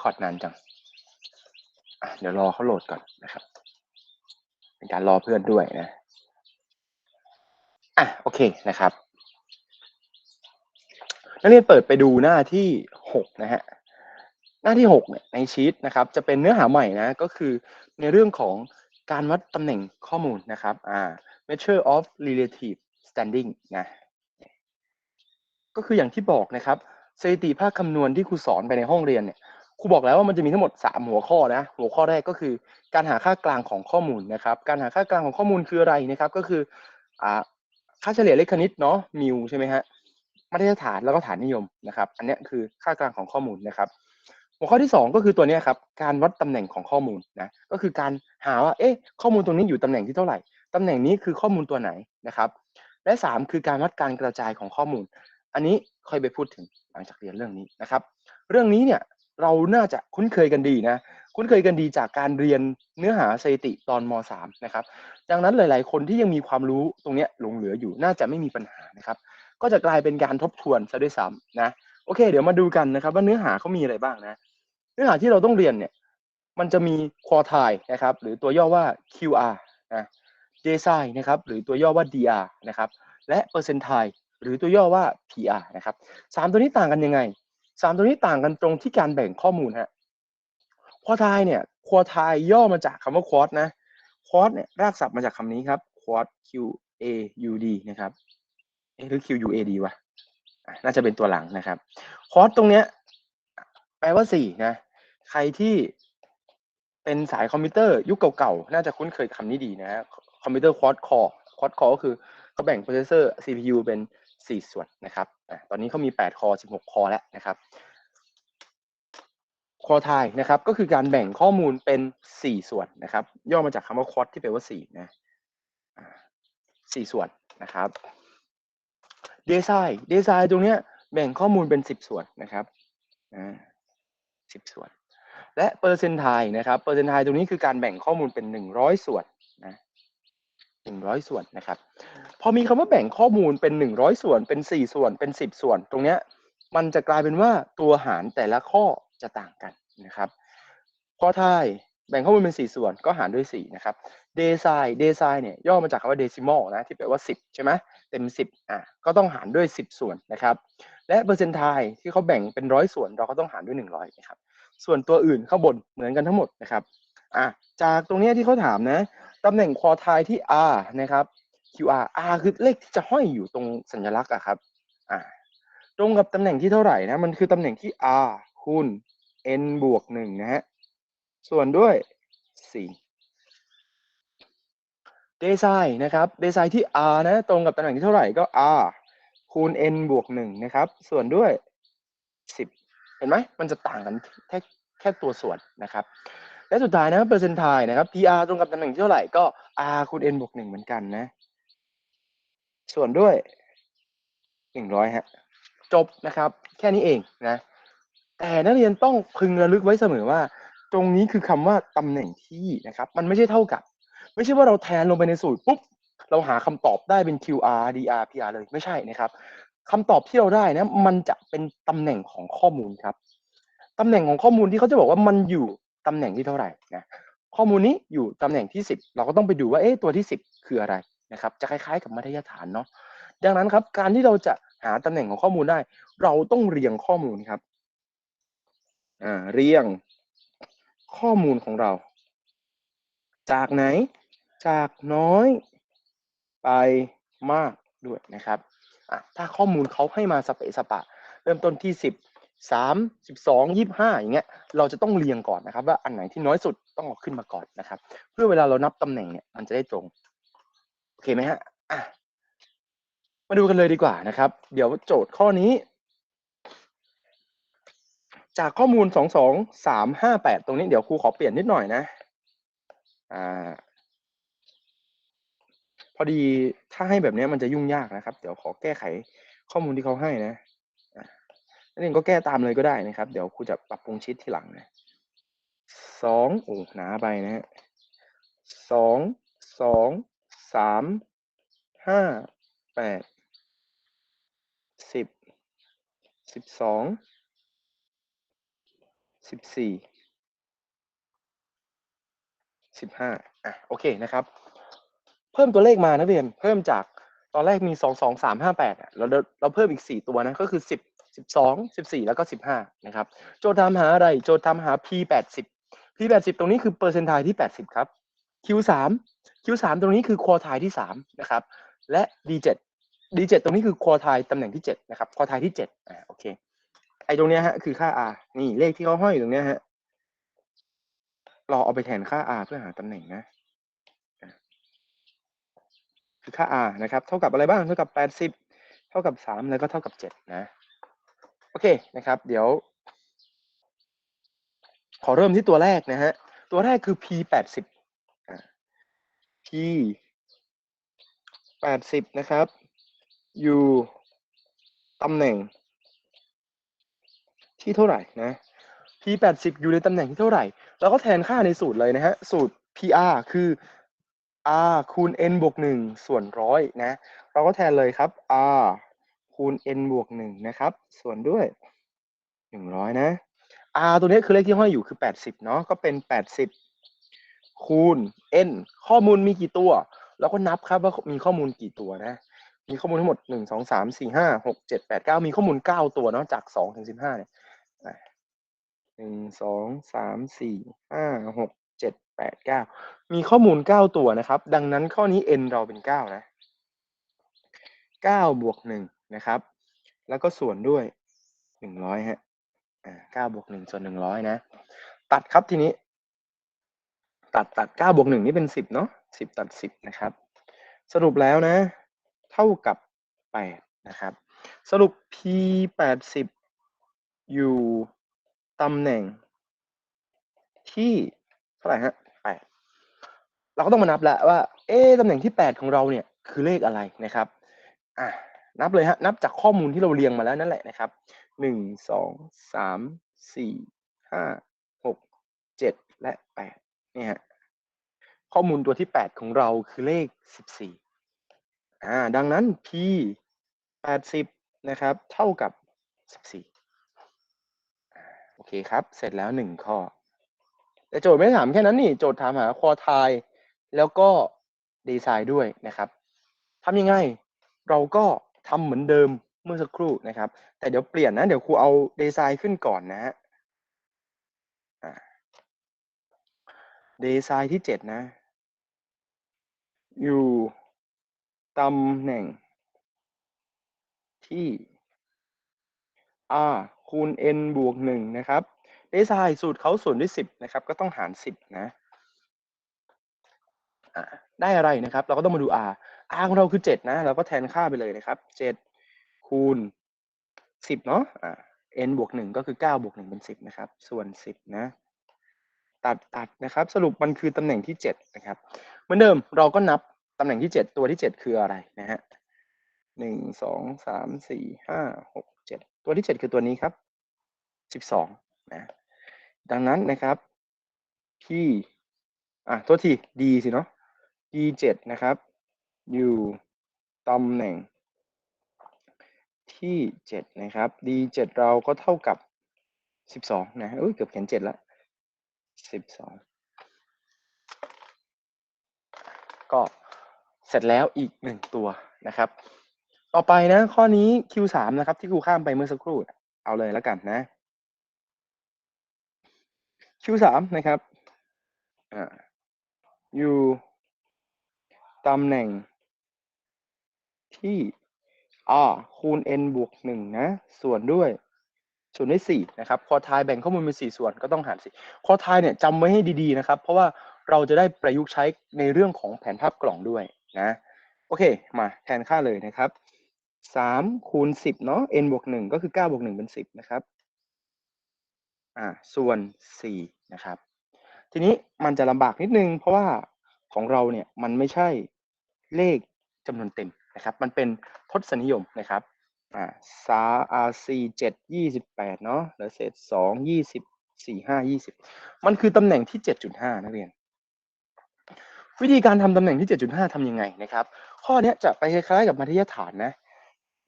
คอร์ดนานจังเดี๋ยวรอเขาโหลดก่อนนะครับ เป็นการรอเพื่อนด้วยนะ อะโอเคนะครับ นักเรียนเปิดไปดูหน้าที่หกนะฮะ หน้าที่หกเนี่ยในชีตนะครับ จะเป็นเนื้อหาใหม่นะก็คือในเรื่องของการวัดตำแหน่งข้อมูลนะครับ อ่า measure of relative standing นะ ก็คืออย่างที่บอกนะครับสถิติภาคคำนวณที่ครูสอนไปในห้องเรียนเนี่ย ครูบอกแล้วว่ามันจะมีทั้งหมด 3 หัวข้อนะ หัวข้อแรกก็คือ การหาค่ากลางของข้อมูลนะครับ การหาค่ากลางของข้อมูลคืออะไรนะครับ ก็คืออ่าค่าเฉลี่ยเลขคณิตเนาะมิวใช่ไหมฮะมาตรฐานแล้วก็ฐานนิยมนะครับ อันเนี้ยคือค่ากลางของข้อมูลนะครับ หัวข้อที่ 2 ก็คือตัวนี้ครับ การวัดตำแหน่งของข้อมูลนะ ก็คือการหาว่า เอ๊ะ ข้อมูลตรงนี้อยู่ตำแหน่งที่เท่าไหร่ ตำแหน่งนี้คือข้อมูลตัวไหนนะครับ และ 3 คือการวัดการกระจายของข้อมูล อันนี้ค่อยไปพูดถึงหลังจากเรียนเรื่องนี้นะครับ เรื่องนี้เนี่ย เราน่าจะคุ้นเคยกันดีนะ คุ้นเคยกันดีจากการเรียนเนื้อหาสถิติตอนม .3 นะครับ ดังนั้นหลาย ๆ คนที่ยังมีความรู้ตรงเนี้ยหลงเหลืออยู่น่าจะไม่มีปัญหานะครับ ก็จะกลายเป็นการทบทวนซะด้วยซ้ำนะโอเค เดี๋ยวมาดูกันนะครับ ว่าเนื้อหาเขามีอะไรบ้างนะ เนื้อหาที่เราต้องเรียนเนี่ย มันจะมี quartile นะครับ หรือตัวย่อว่า QR นะ decile นะครับ หรือตัวย่อว่า DR นะครับ และ percentile หรือตัวย่อว่า PR นะครับสามตัวนี้ต่างกันยังไง สามตัวนี้ต่างกันตรงที่การแบ่งข้อมูลฮะ quartile เนี่ย quartile ย่อมาจากคำว่า quart นะ quart เนี่ยรากศัพท์มาจากคำนี้ครับ quart Q A U D นะครับเอหรือ Q U A D วะอะน่าจะเป็นตัวหลังนะครับ quart ตรงเนี้ยแปลว่าสี่นะใครที่เป็นสายคอมพิวเตอร์ยุคเก่าๆ น่าจะคุ้นเคยคำนี้ดีนะฮะคอมพิวเตอร์ quad core quad core ก็คือเขาแบ่งโปรเซสเซอร์ CPU เป็น 4 ส่วนนะครับ ตอนนี้เขามี 8 คอ 16 คอแล้วนะครับ คอทายนะครับก็คือการแบ่งข้อมูลเป็น 4 ส่วนนะครับ ย่อมาจากคำว่า quad ที่แปลว่า4นะอ่า4ส่วนนะครับ design design ตรงนี้แบ่งข้อมูลเป็น 10 ส่วนนะครับ10ส่วน และเปอร์เซนต์ไทนะครับเปอร์เซนต์ไทตรงนี้คือการแบ่งข้อมูลเป็น 100 ส่วนนะ100 ส่วนนะครับ พอมีคำว่าแบ่งข้อมูลเป็น 100 ส่วนเป็น 4 ส่วนเป็น 10 ส่วน ตรงเนี้ยมันจะกลายเป็นว่าตัวหารแต่ละข้อจะต่างกันนะครับข้อท้ายแบ่งข้อมูลเป็น 4 ส่วนก็หารด้วย 4 นะครับเดซายเดซายเนี่ยย่อมาจากคำว่า decimal นะที่แปลว่า 10 ใช่ไหมเต็ม 10 อะก็ต้องหารด้วย 10 ส่วนนะครับ และเปอร์เซนต์ไทที่เขาแบ่งเป็นร้อยส่วนเราก็ต้องหารด้วย 100นะครับส่วนตัวอื่นข้างบนเหมือนกันทั้งหมดนะครับอะจากตรงนี้ที่เขาถามนะตำแหน่งควอไทที่ R นะครับ QR R คือเลขที่จะห้อยอยู่ตรงสัญลักษณ์อะครับอ่าตรงกับตำแหน่งที่เท่าไหร่นะ มันคือตำแหน่งที่ R คูณ n บวกหนึ่งนะฮะ ส่วนด้วย4 design นะครับ design ที่ R นะ ตรงกับตำแหน่งที่เท่าไหร่ก็ R คูณ n บวกหนึ่งนะครับ ส่วนด้วย 10 เห็นไหม มันจะต่างกันแค่แค่ตัวส่วนนะครับ และสุดท้ายนะเปอร์เซนต์ไทนะครับ PR ตรงกับตำแหน่งที่เท่าไหร่ก็ R คูณ n บวกหนึ่งเหมือนกันนะ ส่วนด้วย100ฮะ จบนะครับ แค่นี้เองนะ แต่นักเรียนต้องพึงระลึกไว้เสมอว่า ตรงนี้คือคำว่าตำแหน่งที่นะครับ มันไม่ใช่เท่ากับ ไม่ใช่ว่าเราแทนลงไปในสูตรปุ๊บเราหาคำตอบได้เป็น QR DR PR เลยไม่ใช่นะครับคำตอบที่เราได้นะ มันจะเป็นตำแหน่งของข้อมูลครับตำแหน่งของข้อมูลที่เขาจะบอกว่ามันอยู่ตำแหน่งที่เท่าไหร่นะข้อมูลนี้อยู่ตำแหน่งที่ 10 เราก็ต้องไปดูว่าเอ๊ะตัวที่ 10 คืออะไร นะครับจะคล้ายๆกับมาตรฐานเนาะดังนั้นครับการที่เราจะหาตำแหน่งของข้อมูลได้ เราต้องเรียงข้อมูลครับอ่าเรียงข้อมูลของเรา จากไหนจากน้อยไปมากด้วยนะครับอะถ้าข้อมูลเขาให้มาสเปะสปะ เริ่มต้นที่ 10 3 12 25อย่างเงี้ยเราจะต้องเรียงก่อนนะครับ ว่าอันไหนที่น้อยสุดต้องเอาขึ้นมาก่อนนะครับ เพื่อเวลาเรานับตำแหน่งเนี่ยมันจะได้ตรง โอเคไหมฮะะมาดูกันเลยดีกว่านะครับ เดี๋ยวโจทย์ข้อนี้ จากข้อมูล2 2 3 5 8ตรงนี้เดี๋ยวครูขอเปลี่ยนนิดหน่อยนะอ่าพอดีถ้าให้แบบนี้มันจะยุ่งยากนะครับ เดี๋ยวขอแก้ไขข้อมูลที่เขาให้นะนั่นเองก็แก้ตามเลยก็ได้นะครับ เดี๋ยวครูจะปรับปรุงชีตทีหลังนะสองโอ้หนาไปนะฮะสองสอง สามห้าแปดสิบสิบสองสิบสี่สิบห้าอะโอเคนะครับ เพิ่มตัวเลขมานักเรียนเพิ่มจากตอนแรกมีสองสองสามห้าแปดเราเราเพิ่มอีกสี่ตัวนะก็คือสิบสิบสองสิบสี่แล้วก็สิบห้านะครับ โจทย์ทำหาอะไรโจทย์ทำหา p แปดสิบ p แปดสิบตรงนี้คือเปอร์เซนต์ไทที่แปดสิบครับ q สาม q สามตรงนี้คือควอไทที่สามนะครับ และ d เจ็ด d เจ็ดตรงนี้คือควอไทตำแหน่งที่เจ็ดนะครับควอไทที่เจ็ดอ่าโอเค ไอ้ตรงเนี้ยฮะคือค่า r นี่เลขที่เขาห้อยอยู่ตรงเนี้ยฮะเราเอาไปแทนค่า r เพื่อหาตำแหน่งนะ คือค่า r นะครับ เท่ากับอะไรบ้าง เท่ากับ 80 เท่ากับ 3 แล้วก็เท่ากับ 7 นะ โอเคนะครับ เดี๋ยว ขอเริ่มที่ตัวแรกนะฮะ ตัวแรกคือ p 80 p 80นะครับ อยู่ตำแหน่ง ที่เท่าไหร่นะ p 80อยู่ในตำแหน่งที่เท่าไหร่เราก็แทนค่าในสูตรเลยนะฮะ สูตร pr คือ r คูณ n บวก1ส่วนร้อยนะ เราก็แทนเลยครับ r คูณ n บวก1นะครับ ส่วนด้วย100นะ r ตัวนี้คือเลขที่ห้อยอยู่คือ80เนาะ ก็เป็น80 คูณ n ข้อมูลมีกี่ตัว แล้วก็นับครับว่ามีข้อมูลกี่ตัวนะ มีข้อมูลทั้งหมด1 2 3 4 5 6 7 8 9มีข้อมูล9ตัวเนาะจาก2ถึง15เนี่ยหนึ่งสองสามสี่ห้าหกเจ็ดแปดเก้ามีข้อมูลเก้าตัวนะครับ ดังนั้นข้อนี้ n เราเป็นเก้านะเก้าบวกหนึ่งนะครับ แล้วก็ส่วนด้วยหนึ่งร้อยฮะเก้าบวกหนึ่งส่วนหนึ่งร้อยนะ ตัดครับทีนี้ ตัดตัดเก้าบวกหนึ่งนี่เป็นสิบเนาะสิบตัดสิบนะครับ สรุปแล้วนะ เท่ากับแปดนะครับ สรุป p แปดสิบอยู่ตำแหน่ง ที่เท่าไหร่ฮะแปดเราก็ต้องมานับแล้วว่า เอ๊ตำแหน่งที่แปดของเราเนี่ยคือเลขอะไรนะครับอะนับเลยฮะนับจากข้อมูลที่เราเรียงมาแล้วนั่นแหละนะครับหนึ่งสองสามสี่ห้าหกเจ็ดและแปด เนี่ยฮะข้อมูลตัวที่แปดของเราคือเลขสิบสี่อ่าดังนั้น p แปดสิบนะครับ เท่ากับสิบสี่โอเคครับ เสร็จแล้วหนึ่งข้อ แต่โจทย์ไม่ถามแค่นั้นนี่ โจทย์ถามหาควอไทยแล้วก็ดีไซน์ด้วยนะครับทำยังไง เราก็ทำเหมือนเดิมเมื่อสักครู่นะครับ แต่เดี๋ยวเปลี่ยนนะ เดี๋ยวครูเอาดีไซน์ขึ้นก่อนนะฮะ ดีไซน์ที่เจ็ดนะ อยู่ตำแหน่ง ที่ r คูณ n บวกหนึ่งนะครับดีไซน์สูตรเขาส่วนด้วยสิบนะครับ ก็ต้องหารสิบนะได้อะไรนะครับ เราก็ต้องมาดู r r ของเราคือเจ็ดนะ เราก็แทนค่าไปเลยนะครับเจ็ดคูณสิบเนาะ n บวกหนึ่งก็คือเก้าบวกหนึ่งเป็นสิบนะครับ ส่วนสิบนะ ตัดตัดนะครับ สรุปมันคือตำแหน่งที่เจ็ดนะครับ เหมือนเดิมเราก็นับตำแหน่งที่เจ็ดตัวที่เจ็ดคืออะไรนะฮะหนึ่งสองสามสี่ห้าหกเจ็ดตัวที่เจ็ดคือตัวนี้ครับสิบสองนะดังนั้นนะครับที่อะตัวที d สิเนาะ d เจ็ดนะครับ อยู่ตำแหน่งที่เจ็ดนะครับ d เจ็ดเราก็เท่ากับสิบสองนะเอ้ยเกือบเขียนเจ็ดแล้ว สิบสองก็เสร็จแล้วอีกหนึ่งตัวนะครับ ต่อไปนะข้อนี้ Q3 นะครับ ที่ครูข้ามไปเมื่อสักครู่ เอาเลยแล้วกันนะ Q3 นะครับอยู่ตำแหน่งที่ r คูณ n บวกหนึ่งนะ ส่วนด้วย ส่วนด้วยสี่นะครับคอทายแบ่งข้อมูลเป็นสี่ส่วนก็ต้องหารสี่คอทายเนี่ยจำไว้ให้ดีๆนะครับ เพราะว่าเราจะได้ประยุกต์ใช้ในเรื่องของแผนภาพกล่องด้วยนะโอเคมาแทนค่าเลยนะครับสามคูณสิบเนาะ n บวกหนึ่งก็คือเก้าบวกหนึ่งเป็นสิบนะครับอ่าส่วนสี่นะครับ ทีนี้มันจะลำบากนิดนึง เพราะว่าของเราเนี่ยมันไม่ใช่เลขจำนวนเต็มนะครับ มันเป็นทศนิยมนะครับ อ่าสาอาซีเจ็ดยี่สิบแปดเนาะเหลือเศษสองยี่สิบสี่ห้ายี่สิบมันคือตำแหน่งที่เจ็ดจุดห้านักเรียน วิธีการทำตำแหน่งที่เจ็ดจุดห้าทำยังไงนะครับ ข้อนี้จะไปคล้ายๆกับมัธยฐานนะ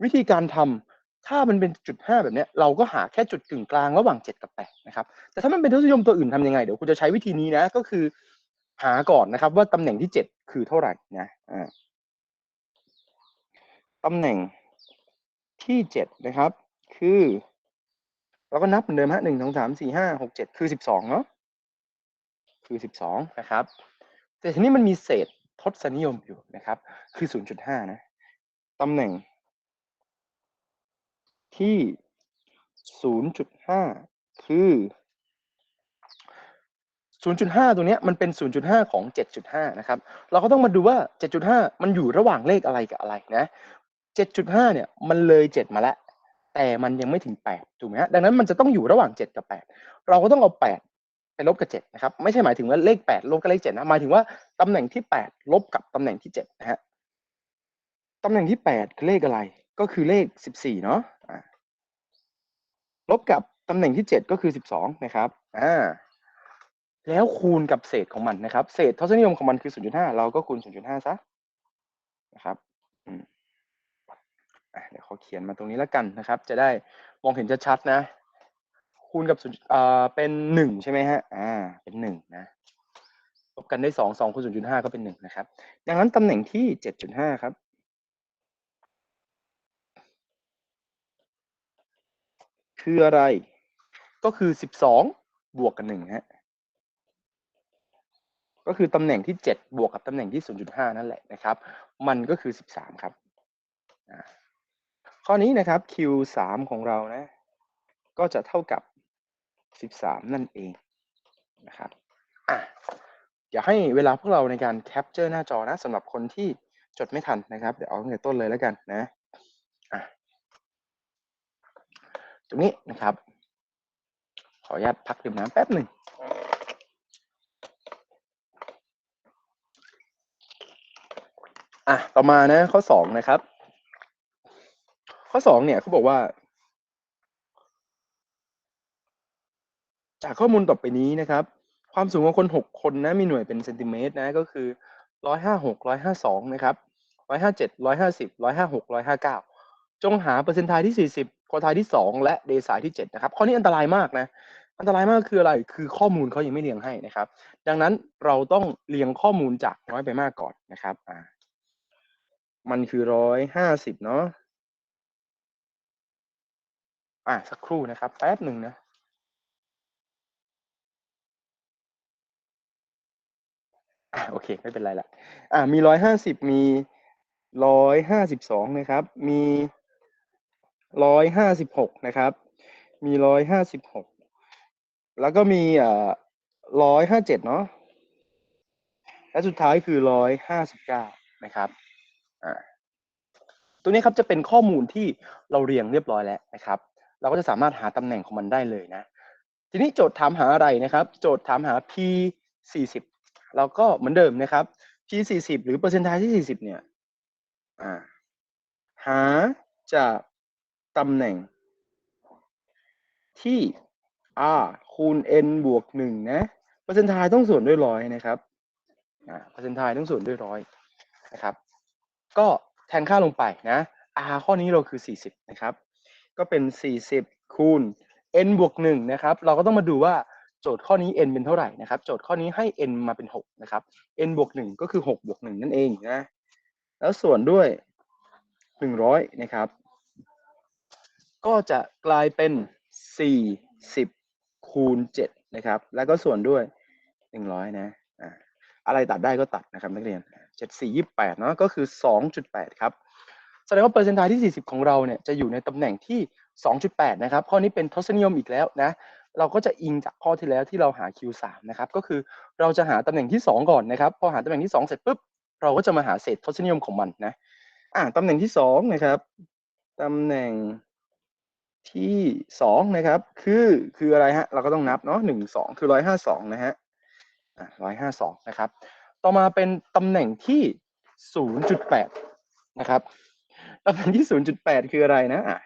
วิธีการทำถ้ามันเป็นจุดห้าแบบนี้เราก็หาแค่จุดกึ่งกลางระหว่างเจ็ดกับแปดนะครับ แต่ถ้ามันเป็นทศนิยมตัวอื่นทำยังไง เดี๋ยวคุณจะใช้วิธีนี้นะ ก็คือหาก่อนนะครับว่าตำแหน่งที่7คือเท่าไหร่นะอ่าตำแหน่ง ที่7นะครับ คือเราก็นับเหมือนเดิมฮะหนึ่งสองสามสี่ห้าหกเจ็ดคือสิบสองเนาะคือสิบสองนะครับ แต่ทีนี้มันมีเศษทศนิยมอยู่นะครับ คือศูนย์จุดห้านะตำแหน่ง ที่0.5คือ0.5ตัวเนี้ยมันเป็น0.5ของ7.5นะครับ เราก็ต้องมาดูว่า7.5มันอยู่ระหว่างเลขอะไรกับอะไรนะ 7.5เนี่ยมันเลย7มาแล้ว แต่มันยังไม่ถึง8ถูกไหมฮะดังนั้นมันจะต้องอยู่ระหว่าง7กับ8เราก็ต้องเอา8ไปลบกับ7นะครับไม่ใช่หมายถึงว่าเลข8ลบกับเลข7นะหมายถึงว่าตำแหน่งที่8ลบกับตำแหน่งที่7นะฮะตำแหน่งที่8คือเลขอะไรก็คือเลข14เนาะลบกับตำแหน่งที่7ก็คือ12นะครับอ่าแล้วคูณกับเศษของมันนะครับ เศษทศนิยมของมันคือ 0.5 เราก็คูณ 0.5 ซะนะครับ เดี๋ยวเขาเขียนมาตรงนี้แล้วกันนะครับ จะได้มองเห็นชัดๆนะ คูณกับ0อ่าเป็น1ใช่ไหมฮะอ่าเป็น1นะลบกันได้2 2คูณ0.5ก็เป็น1นะครับ ดังนั้นตำแหน่งที่7.5ครับคืออะไรก็คือ12บสองบวกกับ1ฮะก็คือตำแหน่งที่7บวกกับตำแหน่งที่0.5นั่นแหละนะครับ มันก็คือ13ครับ ข้อนี้นะครับ Q 3 ของเรานะ ก็จะเท่ากับ 13 นั่นเองนะครับอะอยากให้เวลาพวกเราในการแคปเจอร์หน้าจอนะสำหรับคนที่จดไม่ทันนะครับ เดี๋ยวเอาตั้งแต่ต้นเลยแล้วกันนะอะตรงนี้นะครับ ขออนุญาตพักดื่มน้ำแป๊บหนึ่งอะต่อมานะข้อสองนะครับ ข้อสองเนี่ยเขาบอกว่า จากข้อมูลต่อไปนี้นะครับ ความสูงของคนหกคนนะมีหน่วยเป็นเซนติเมตรนะก็คือร้อยห้าหกร้อยห้าสองนะครับร้อยห้าเจ็ดร้อยห้าสิบร้อยห้าหกร้อยห้าเก้าจงหาเปอร์เซ็นต์ทายที่สี่สิบควอทายที่สองและเดซายที่เจ็ดนะครับข้อนี้อันตรายมากนะอันตรายมากคืออะไร คือข้อมูลเขายังไม่เรียงให้นะครับ ดังนั้นเราต้องเรียงข้อมูลจากน้อยไปมากก่อนนะครับ อ่า มันคือร้อยห้าสิบเนาะ อะสักครู่นะครับ แป๊บหนึ่งนะอะโอเค ไม่เป็นไรละอะมีร้อยห้าสิบมีร้อยห้าสิบสองนะครับ มีร้อยห้าสิบหกนะครับ มีร้อยห้าสิบหกแล้วก็มีอ่าร้อยห้าเจ็ดเนาะและสุดท้ายคือร้อยห้าสิบเก้านะครับอ่าตัวนี้ครับจะเป็นข้อมูลที่เราเรียงเรียบร้อยแล้วนะครับ เราก็จะสามารถหาตำแหน่งของมันได้เลยนะ ทีนี้โจทย์ถามหาอะไรนะครับ โจทย์ถามหา p 40เราก็เหมือนเดิมนะครับ p 40หรือเปอร์เซ็นต์ไทที่40เนี่ยหาจากตำแหน่ง ที่ r คูณ n บวก1นะเปอร์เซ็นต์ไทต้องส่วนด้วยร้อยนะครับเปอร์เซ็นต์ไทต้องส่วนด้วยร้อยนะครับ ก็แทนค่าลงไปนะ r ข้อนี้เราคือ 40 นะครับ ก็เป็น 40 คูณ n บวก1นะครับ เราก็ต้องมาดูว่าโจทย์ข้อนี้ n เป็นเท่าไหร่นะครับ โจทย์ข้อนี้ให้ n มาเป็น 6 นะครับ n บวก1ก็คือ 6 บวก 1 นั่นเองนะ แล้วส่วนด้วย 100 นะครับ ก็จะกลายเป็น 40 คูณ 7 นะครับ แล้วก็ส่วนด้วย 100 นะอะไรตัดได้ก็ตัดนะครับนักเรียน 74 28 เนาะก็คือ 2.8 ครับ แสดงว่าเปอร์เซ็นต์ไทที่ 40 ของเราเนี่ยจะอยู่ในตำแหน่งที่ 2.8 นะครับ ข้อนี้เป็นทศนิยมอีกแล้วนะ เราก็จะอิงจากข้อที่แล้วที่เราหา Q3 นะครับ ก็คือเราจะหาตำแหน่งที่ 2 ก่อนนะครับ พอหาตำแหน่งที่ 2 เสร็จปุ๊บ เราก็จะมาหาเศษทศนิยมของมันนะ อ่าตำแหน่งที่2นะครับตำแหน่งที่ 2 นะครับ คือคืออะไรฮะ เราก็ต้องนับเนาะ1 2คือ152นะฮะอ่า152นะครับ ต่อมาเป็นตำแหน่งที่ 0.8 นะครับ ตำแหน่งที่0.8คืออะไรนะอะ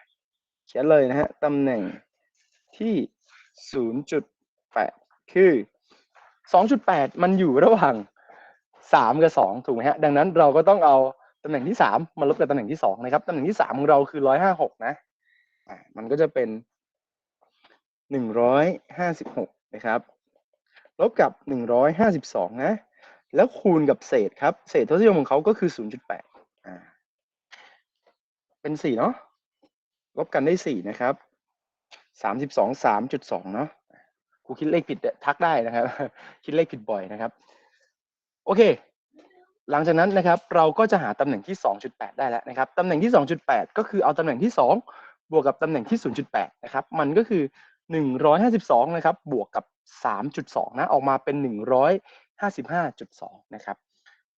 เขียนเลยนะฮะตำแหน่งที่0.8คือ2.8มันอยู่ระหว่าง3กับ2ถูกไหมฮะ ดังนั้นเราก็ต้องเอาตำแหน่งที่3มาลบกับตำแหน่งที่2นะครับตำแหน่งที่3ของเราคือ156นะอ่ามันก็จะเป็นหนึ่งร้อยห้าสิบหกนะครับ ลบกับหนึ่งร้อยห้าสิบสองนะ แล้วคูณกับเศษครับ เศษทศนิยมของเขาก็คือศูนย์จุดแปด เป็นสี่เนาะลบกันได้สี่นะครับสามสิบสองสามจุดสองเนาะครูคิดเลขผิดทักได้นะครับ คิดเลขผิดบ่อยนะครับ โอเค หลังจากนั้นนะครับ เราก็จะหาตำแหน่งที่ 2.8 ได้แล้วนะครับตำแหน่งที่ 2.8 ก็คือเอาตำแหน่งที่ 2 บวกกับตำแหน่งที่ 0.8 นะครับ มันก็คือ 152 นะครับ บวกกับ 3.2 นะ ออกมาเป็น 155.2 นะครับ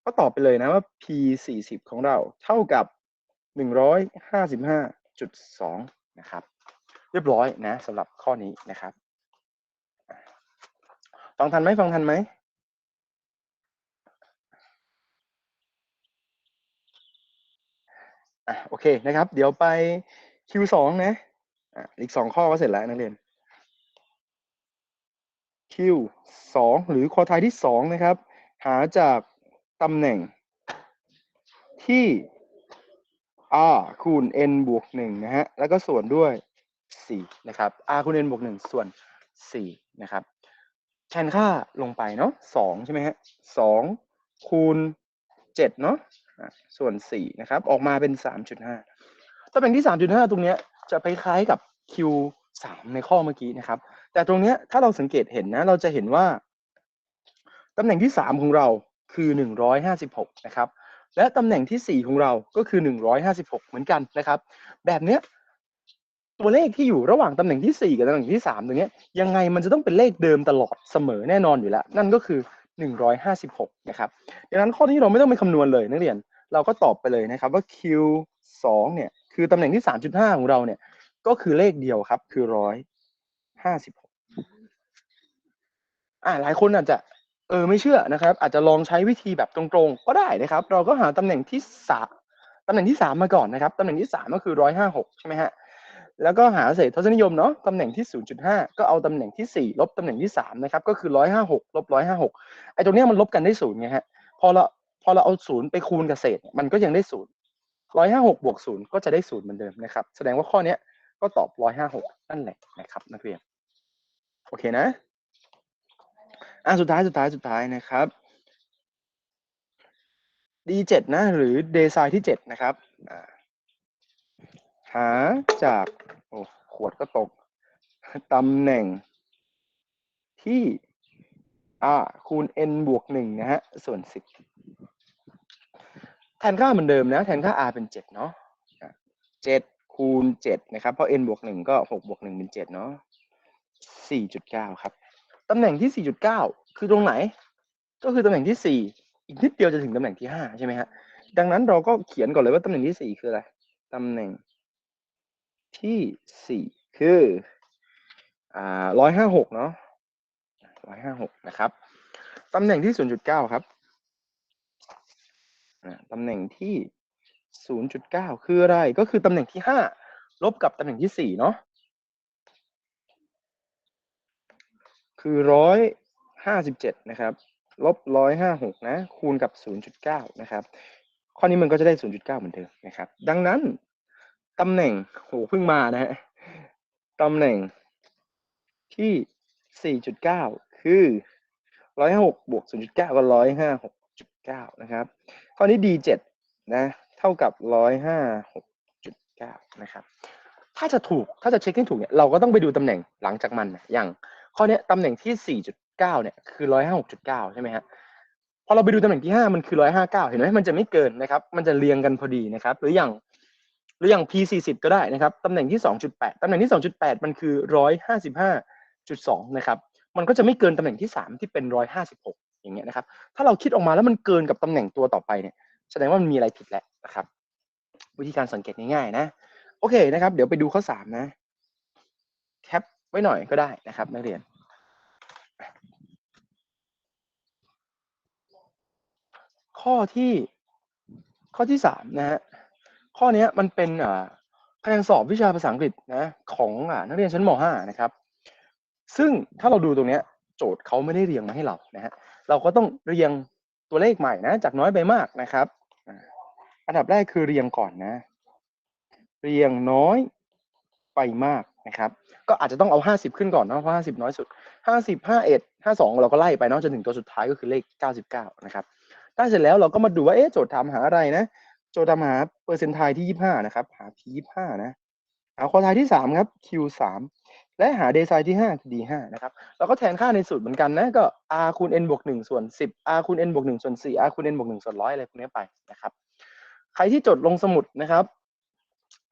ก็ตอบไปเลยนะว่า p 40ของเราเท่ากับ 155.2 นะครับ เรียบร้อยนะสำหรับข้อนี้นะครับฟังทันไหมฟังทันไหมอะโอเคนะครับ เดี๋ยวไป Q2 นะอะอีกสองข้อก็เสร็จแล้วนักเรียน Q2 หรือคอไทยที่สองนะครับ หาจากตำแหน่งที่ r คูณ n บวกหนึ่งนะฮะ แล้วก็ส่วนด้วย 4 นะครับ r คูณ n บวกหนึ่งส่วน 4 นะครับ แทนค่าลงไปเนาะ2ใช่ไหมฮะ2คูณ 7 เนาะอะส่วน 4 นะครับ ออกมาเป็น 3.5ตำแหน่งที่ 3.5 ตรงเนี้ยจะไปคล้ายกับ Q3 ในข้อเมื่อกี้นะครับ แต่ตรงเนี้ยถ้าเราสังเกตเห็นนะ เราจะเห็นว่าตำแหน่งที่ 3 ของเราคือ 156 นะครับ และตำแหน่งที่ 4 ของเราก็คือ 156 เหมือนกันนะครับ แบบเนี้ยตัวเลขที่อยู่ระหว่างตำแหน่งที่ 4 กับตำแหน่งที่ 3 ตรงนี้ยยังไงมันจะต้องเป็นเลขเดิมตลอดเสมอแน่นอนอยู่แล้ว นั่นก็คือ 156 นะครับดังนั้นข้อนี้เราไม่ต้องไปคำนวณเลยนักเรียนเราก็ตอบไปเลยนะครับว่า Q2 เนี่ยคือตำแหน่งที่ 3.5 ของเราเนี่ยก็คือเลขเดียวครับคือ 156อ่าหลายคนอาจจะ เออไม่เชื่อนะครับ อาจจะลองใช้วิธีแบบตรงๆ ก็ได้นะครับ เราก็หาตำแหน่งที่สามตำแหน่งที่สามมาก่อนนะครับตำแหน่งที่สามก็คือร้อยห้าหกใช่ไหมฮะแล้วก็หาเศษทศนิยมเนาะตำแหน่งที่ศูนย์จุดห้าก็เอาตำแหน่งที่สี่ลบตำแหน่งที่สามนะครับก็คือร้อยห้าหกลบร้อยห้าหกไอ้ตรงเนี้ยมันลบกันได้ศูนย์ไงฮะพอเราพอเราเอาศูนย์ไปคูณกับเศษมันก็ยังได้ศูนย์ร้อยห้าหกบวกศูนย์ก็จะได้ศูนย์เหมือนเดิมนะครับ แสดงว่าข้อเนี้ยก็ตอบร้อยห้าหกนั่นแหละนะครับนักเรียนโอเคนะ อะสุดท้ายสุดท้ายสุดท้ายนะครับ D7 นะ หรือ day sign ที่ 7 นะครับหาจาก โอ้ขวดก็ตก ตำแหน่งที่ r คูณ n บวก1นะฮะ ส่วน 10 แทนค่าเหมือนเดิมนะ แทนค่า r เป็น 7 เนาะอะ7คูณ 7 นะครับ เพราะ n บวก1ก็ 6 บวก 1 เป็น 7 เนาะ4.9 ครับ ตำแหน่งที่ 4.9 คือตรงไหน ก็คือตำแหน่งที่ 4 อีกนิดเดียวจะถึงตำแหน่งที่ 5 ใช่ไหมฮะ ดังนั้นเราก็เขียนก่อนเลยว่าตำแหน่งที่ 4 คืออะไร ตำแหน่งที่ 4 คือ อ่า156 เนาะ156 นะครับ ตำแหน่งที่ 0.9 ครับ ตำแหน่งที่ 0.9 คืออะไร ก็คือตำแหน่งที่ 5 ลบกับตำแหน่งที่ 4 เนาะ คือร้อยห้าสิบเจ็ดนะครับลบร้อยห้าหกนะคูณกับศูนย์จุดเก้านะครับ ข้อนี้มันก็จะได้ศูนย์จุดเก้าเหมือนเดิมนะครับ ดังนั้นตำแหน่งโหเพิ่งมานะฮะตำแหน่งที่สี่จุดเก้าคือร้อยห้าหกบวกศูนย์จุดเก้าก็ร้อยห้าหกจุดเก้านะครับ ข้อนี้ดีเจ็ดนะ เท่ากับร้อยห้าหกจุดเก้านะครับ ถ้าจะถูกถ้าจะเช็คให้ถูกเนี่ยเราก็ต้องไปดูตำแหน่งหลังจากมันอย่าง ข้อนี้ตำแหน่งที่ 4.9 เนี่ยคือ156.9 ใช่ไหมฮะพอเราไปดูตำแหน่งที่ 5 มันคือ 159 เห็นไหมมันจะไม่เกินนะครับ มันจะเรียงกันพอดีนะครับ หรืออย่างหรืออย่าง P40 ก็ได้นะครับตำแหน่งที่ 2.8 ตำแหน่งที่ 2.8 มันคือ 155.2 นะครับ มันก็จะไม่เกินตำแหน่งที่ 3 ที่เป็น 156 อย่างเงี้ยนะครับ ถ้าเราคิดออกมาแล้วมันเกินกับตำแหน่งตัวต่อไปเนี่ย แสดงว่ามันมีอะไรผิดแล้วนะครับ วิธีการสังเกตง่ายๆนะ โอเคนะครับ เดี๋ยวไปดูข้อ 3 นะ ว้หน่อยก็ได้นะครับนักเรียน ข้อที่ข้อที่สามนะฮะข้อนี้มันเป็นอ่าคะแนนสอบวิชาภาษาอังกฤษนะของอ่านักเรียนชั้นม .5 นะครับ ซึ่งถ้าเราดูตรงเนี้ยโจทย์เขาไม่ได้เรียงมาให้เรานะฮะเราก็ต้องเรียงตัวเลขใหม่นะ จากน้อยไปมากนะครับ อันดับแรกคือเรียงก่อนนะ เรียงน้อยไปมาก นะครับ ก็อาจจะต้องเอา 50 ขึ้นก่อนเนาะเพราะ50 น้อยสุด 50 51 52 เราก็ไล่ไปเนาะจนถึงตัวสุดท้ายก็คือเลข 99 นะครับ ได้เสร็จแล้วเราก็มาดูว่าเอ๊ะโจทย์ถามหาอะไรนะ โจทย์ถามหาเปอร์เซ็นต์ไทที่ 25 นะครับ หา p 25 นะ หาควอไทที่ 3 ครับ q 3และหาเดไซที่ 5 คือ d 5นะครับ เราก็แทนค่าในสูตรเหมือนกันนะก็ r คูณ n บวก1ส่วน10 r คูณ n บวก1ส่วน4 r คูณ n บวก1ส่วน100อะไรพวกนี้ไปนะครับใครที่จดลงสมุดนะครับ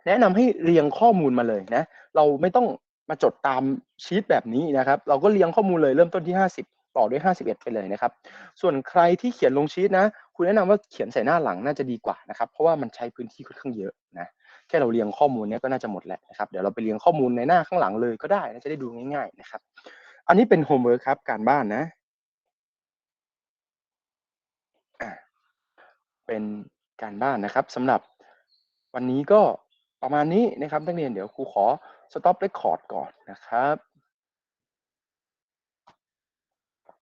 แนะนำให้เรียงข้อมูลมาเลยนะ เราไม่ต้องมาจดตามชีตแบบนี้นะครับ เราก็เรียงข้อมูลเลยเริ่มต้นที่ 50 ต่อด้วย 51 ไปเลยนะครับ ส่วนใครที่เขียนลงชีตนะ คุณแนะนำว่าเขียนใส่หน้าหลังน่าจะดีกว่านะครับ เพราะว่ามันใช้พื้นที่ค่อนข้างเยอะนะ แค่เราเรียงข้อมูลเนี้ยก็น่าจะหมดแล้วนะครับ เดี๋ยวเราไปเรียงข้อมูลในหน้าข้างหลังเลยก็ได้นะจะได้ดูง่าย ๆนะครับ อันนี้เป็นโฮมเวิร์คครับ การบ้านนะะเป็นการบ้านนะครับสำหรับวันนี้ก็ ประมาณนี้นะครับนักเรียนเดี๋ยวครูขอ stop record ก่อนนะครับ